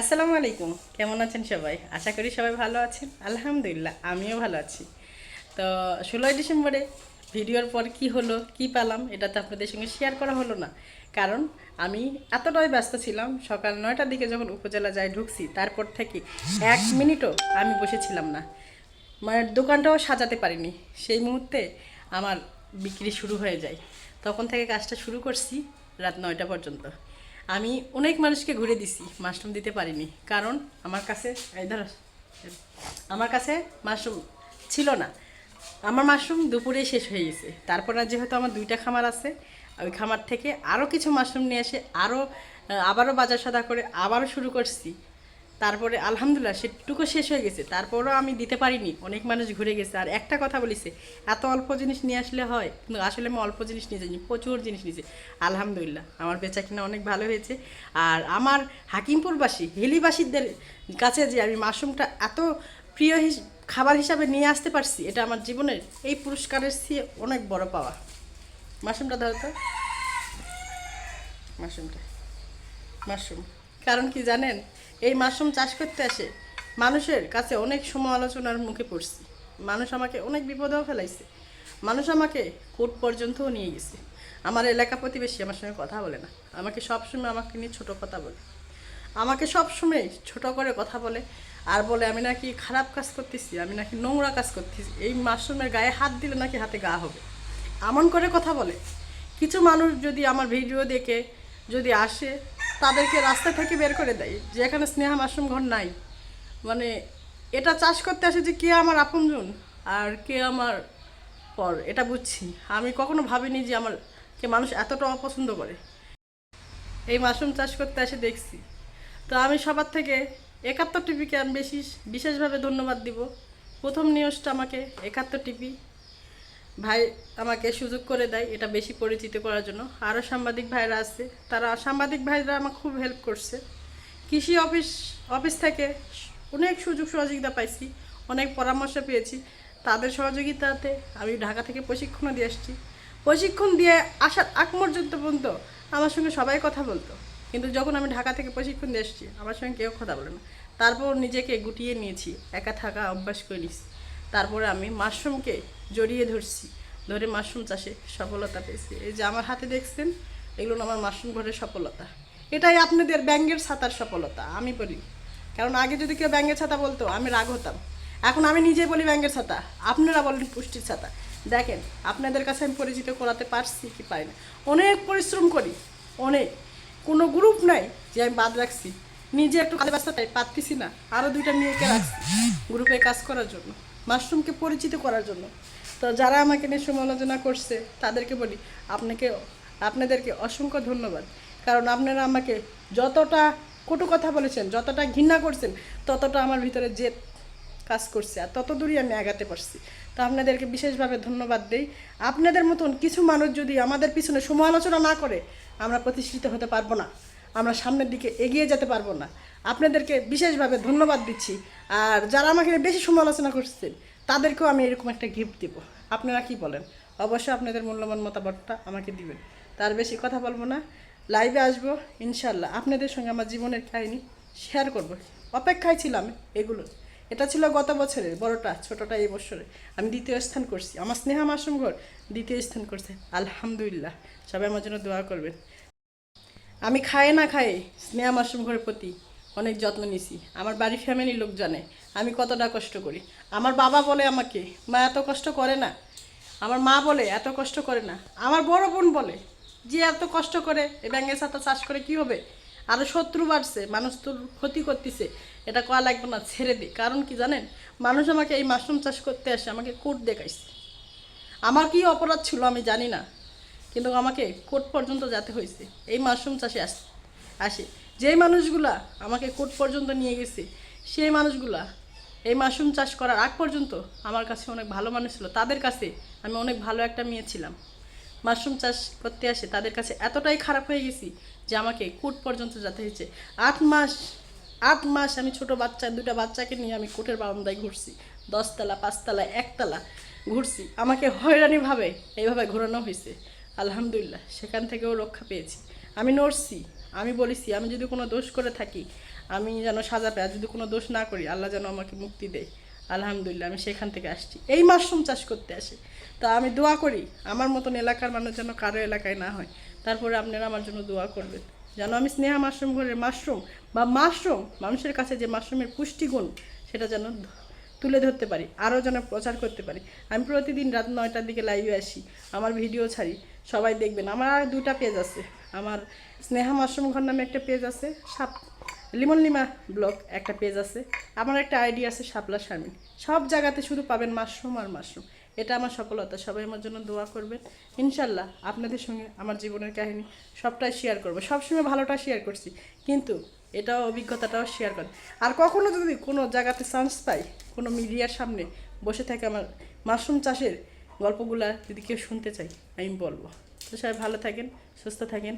আসসালামু আলাইকুম। কেমন আছেন সবাই? আশা করি সবাই ভালো আছেন। আলহামদুলিল্লাহ, আমিও ভালো আছি। তো, ষোলোই ডিসেম্বরে ভিডিওর পর কি হলো, কি পেলাম, এটা তো আপনাদের সঙ্গে শেয়ার করা হলো না। কারণ, আমি এতটাই ব্যস্ত ছিলাম, সকাল নয়টার দিকে যখন উপজেলা যাই ঢুকছি, তারপর থেকে এক মিনিটও আমি বসেছিলাম না। মানে দোকানটাও সাজাতে পারিনি। সেই মুহূর্তে আমার বিক্রি শুরু হয়ে যায়। তখন থেকে কাজটা শুরু করছি রাত নয়টা পর্যন্ত। আমি অনেক মানুষকে ঘুরে দিছি, মাশরুম দিতে পারিনি। কারণ আমার কাছে ধর, আমার কাছে মাশরুম ছিল না। আমার মাশরুম দুপুরে শেষ হয়ে গেছে। তারপর যেহেতু আমার দুইটা খামার আছে, ওই খামার থেকে আরও কিছু মাশরুম নিয়ে এসে আরও আবারও বাজার সদা করে আবারও শুরু করছি। তারপরে আলহামদুলিল্লাহ সেটুকু শেষ হয়ে গেছে। তারপরেও আমি দিতে পারিনি। অনেক মানুষ ঘুরে গেছে। আর একটা কথা বলিছে, এত অল্প জিনিস নিয়ে আসলে হয়? কিন্তু আসলে আমি অল্প জিনিস নিয়ে যাইনি প্রচুর জিনিস নিয়েছি। আলহামদুলিল্লাহ, আমার বেচা কিনা অনেক ভালো হয়েছে। আর আমার হাকিমপুরবাসী, হেলিবাসীদের কাছে যে আমি মাশরুমটা এত প্রিয় খাবার হিসাবে নিয়ে আসতে পারছি, এটা আমার জীবনের এই পুরস্কারের চেয়ে অনেক বড় পাওয়া। মাশরুমটা ধরো তো। মাশরুমটা। মাশরুম। কারণ কি জানেন? এই মাশরুম চাষ করতে আসে, মানুষের কাছে অনেক সমালোচনার মুখে পড়ছি। মানুষ আমাকে অনেক বিপদেও ফেলাইছে। মানুষ আমাকে কোর্ট পর্যন্তও নিয়ে গেছে। আমার এলাকা প্রতিবেশী আমার সঙ্গে কথা বলে না। আমাকে সবসময় আমাকে নিয়ে ছোট কথা বলে। আমাকে সবসময় ছোট করে কথা বলে আর বলে, আমি নাকি খারাপ কাজ করতেছি, আমি নাকি নোংরা কাজ করতেছি। এই মাশরুমের গায়ে হাত দিলে নাকি হাতে গা হবে। এমন করে কথা বলে। কিছু মানুষ যদি আমার ভিডিও দেখে, যদি আসে তাদেরকে রাস্তা থেকে বের করে দেয় যে এখানে স্নেহা মাশরুম ঘর নাই। মানে এটা চাষ করতে আসে যে কে আমার আপনজন আর কে আমার পর, এটা বুঝছি। আমি কখনো ভাবিনি যে আমার কে মানুষ এতটা অপছন্দ করে। এই মাশরুম চাষ করতে আসে দেখছি। তো আমি সবার থেকে একাত্তর টিপিকে আমি বেশি, বিশেষভাবে ধন্যবাদ দিব। প্রথম নিউজটা আমাকে একাত্তর টিপি ভাই আমাকে সুযোগ করে দেয় এটা বেশি পরিচিত করার জন্য। আরও সাংবাদিক ভাইরা আছে, তারা সাংবাদিক ভাইরা আমার খুব হেল্প করছে। কৃষি অফিস অফিস থেকে অনেক সুযোগ সহযোগিতা পাইছি, অনেক পরামর্শ পেয়েছি। তাদের সহযোগিতাতে আমি ঢাকা থেকে প্রশিক্ষণও দিয়ে আসছি। প্রশিক্ষণ দিয়ে আসার আগ পর্যন্ত পর্যন্ত আমার সঙ্গে সবাই কথা বলতো। কিন্তু যখন আমি ঢাকা থেকে প্রশিক্ষণ দিয়ে এসেছি আমার সঙ্গে কেউ কথা বলে না। তারপর নিজেকে গুটিয়ে নিয়েছি, একা থাকা অভ্যাস করে নিয়েছি। তারপরে আমি মাশরুমকে জড়িয়ে ধরছি। ধরে মাশরুম চাষে সফলতা পেয়েছি। এই যে আমার হাতে দেখছেন, এগুলো আমার মাশরুম ঘরের সফলতা। এটাই আপনাদের ব্যাঙ্গের ছাতার সফলতা, আমি বলি। কারণ আগে যদি কেউ ব্যাঙ্গের ছাতা বলতো, আমি রাগ হতাম। এখন আমি নিজে বলি ব্যাঙ্গের ছাতা। আপনারা বলেন পুষ্টির ছাতা। দেখেন, আপনাদের কাছে আমি পরিচিত করাতে পারছি কি পারি না। অনেক পরিশ্রম করি, অনেক। কোনো গ্রুপ নাই যে আমি বাদ রাখছি। নিজে একটু কাজে ব্যস্ততায় পারতেছি না। আরও দুইটা মেয়েকে রাখছি গ্রুপে কাজ করার জন্য, মাশরুমকে পরিচিত করার জন্য। তো যারা আমাকে নিয়ে সমালোচনা করছে, তাদেরকে বলি, আপনাকে, আপনাদেরকে অসংখ্য ধন্যবাদ। কারণ আপনারা আমাকে যতটা কটু কথা বলেছেন, যতটা ঘৃণা করছেন, ততটা আমার ভিতরে জেদ কাজ করছে আর তত দূরই আমি আগাতে পারছি। তো আপনাদেরকে বিশেষভাবে ধন্যবাদ দেই। আপনাদের মতন কিছু মানুষ যদি আমাদের পিছনে সমালোচনা না করে, আমরা প্রতিষ্ঠিত হতে পারব না। আমরা সামনের দিকে এগিয়ে যেতে পারব না। আপনাদেরকে বিশেষভাবে ধন্যবাদ দিচ্ছি। আর যারা আমাকে বেশি সমালোচনা করছেন তাদেরকেও আমি এরকম একটা গিফট দিব। আপনারা কি বলেন? অবশ্যই আপনাদের মূল্যবান মতামতটা আমাকে দিবেন। তার বেশি কথা বলব না। লাইভে আসব ইনশাল্লাহ আপনাদের সঙ্গে আমার জীবনের কাহিনী শেয়ার করব। অপেক্ষায় ছিলাম এগুলো। এটা ছিল গত বছরের, বড়টা, ছোটটা এই বছরে। আমি দ্বিতীয় স্থান করছি। আমার স্নেহা মাসুম ঘর দ্বিতীয় স্থান করছে। আলহামদুলিল্লাহ। সবাই আমার জন্য দোয়া করবেন। আমি খাই না খাই স্নেহা মাশরুম ঘরের প্রতি অনেক যত্ন নিছি। আমার বাড়ি ফ্যামিলির লোক জানে আমি কতটা কষ্ট করি। আমার বাবা বলে আমাকে, মা, এত কষ্ট করে না। আমার মা বলে, এত কষ্ট করে না। আমার বড় বোন বলে, যে এত কষ্ট করে এই ব্যাঙ্গের সাথে চাষ করে কি হবে? আরও শত্রু বাড়ছে, মানুষ তোর ক্ষতি করতেছে। এটা করা লাগবে না, ছেড়ে দে। কারণ কি জানেন? মানুষ আমাকে এই মাশরুম চাষ করতে আসে, আমাকে কোর্ট দেখাইছে। আমার কি অপরাধ ছিল আমি জানি না, কিন্তু আমাকে কোর্ট পর্যন্ত যেতে হয়েছে। এই মাশরুম চাষে আস, আসে। যেই মানুষগুলা আমাকে কোর্ট পর্যন্ত নিয়ে গেছে, সেই মানুষগুলা এই মাশরুম চাষ করার আগ পর্যন্ত আমার কাছে অনেক ভালো মানুষ ছিল। তাদের কাছে আমি অনেক ভালো একটা মেয়ে ছিলাম। মাশরুম চাষ করতে আসে তাদের কাছে এতটাই খারাপ হয়ে গেছি যে আমাকে কোর্ট পর্যন্ত যেতে হয়েছে। আট মাস আট মাস আমি ছোট বাচ্চা দুটো বাচ্চাকে নিয়ে আমি কোর্টের বারান্দায় ঘুরছি। দশতলা, পাঁচতলা, একতলা ঘুরছি। আমাকে হয়রানিভাবে এইভাবে ঘোরানো হয়েছে। আলহামদুলিল্লাহ, সেখান থেকেও রক্ষা পেয়েছি। আমি নড়ছি, আমি বলেছি, আমি যদি কোনো দোষ করে থাকি আমি যেন সাজা পাই যদি কোনো দোষ না করি, আল্লাহ যেন আমাকে মুক্তি দেয়। আলহামদুলিল্লাহ, আমি সেখান থেকে আসছি। এই মাশরুম চাষ করতে আসি। তা আমি দোয়া করি, আমার মতন এলাকার মানুষ যেন কারও এলাকায় না হয়। তারপরে আপনারা আমার জন্য দোয়া করবেন। যেন আমি স্নেহা মাশরুম ঘরের মাশরুম বা মাশরুম, মানুষের কাছে যে মাশরুমের পুষ্টিগুণ, সেটা যেন তুলে ধরতে পারি, আরও যেন প্রচার করতে পারি। আমি প্রতিদিন রাত নয়টার দিকে লাইভে আসি, আমার ভিডিও ছাড়ি, সবাই দেখবেন। আমার আর দুটা পেজ আছে। আমার স্নেহা মাশরুম ঘর নামে একটা পেজ আছে সাপ লিমন লিমা ব্লগ একটা পেজ আছে। আমার একটা আইডি আছে শাপলা শারমিন। সব জায়গাতে শুধু পাবেন মাশরুম আর মাশরুম। এটা আমার সফলতা। সবাই আমার জন্য দোয়া করবেন। ইনশাল্লাহ আপনাদের সঙ্গে আমার জীবনের কাহিনী সবটাই শেয়ার করব। সবসময় ভালোটা শেয়ার করছি। কিন্তু এটাও অভিজ্ঞতাটাও শেয়ার করেন। আর কখনো যদি কোনো জায়গাতে চান্স পাই, কোনো মিডিয়ার সামনে বসে থাকে আমার মাশরুম চাষের গল্পগুলা যদি কেউ শুনতে চাই আমি বলব। তো সবাই ভালো থাকেন, সুস্থ থাকেন।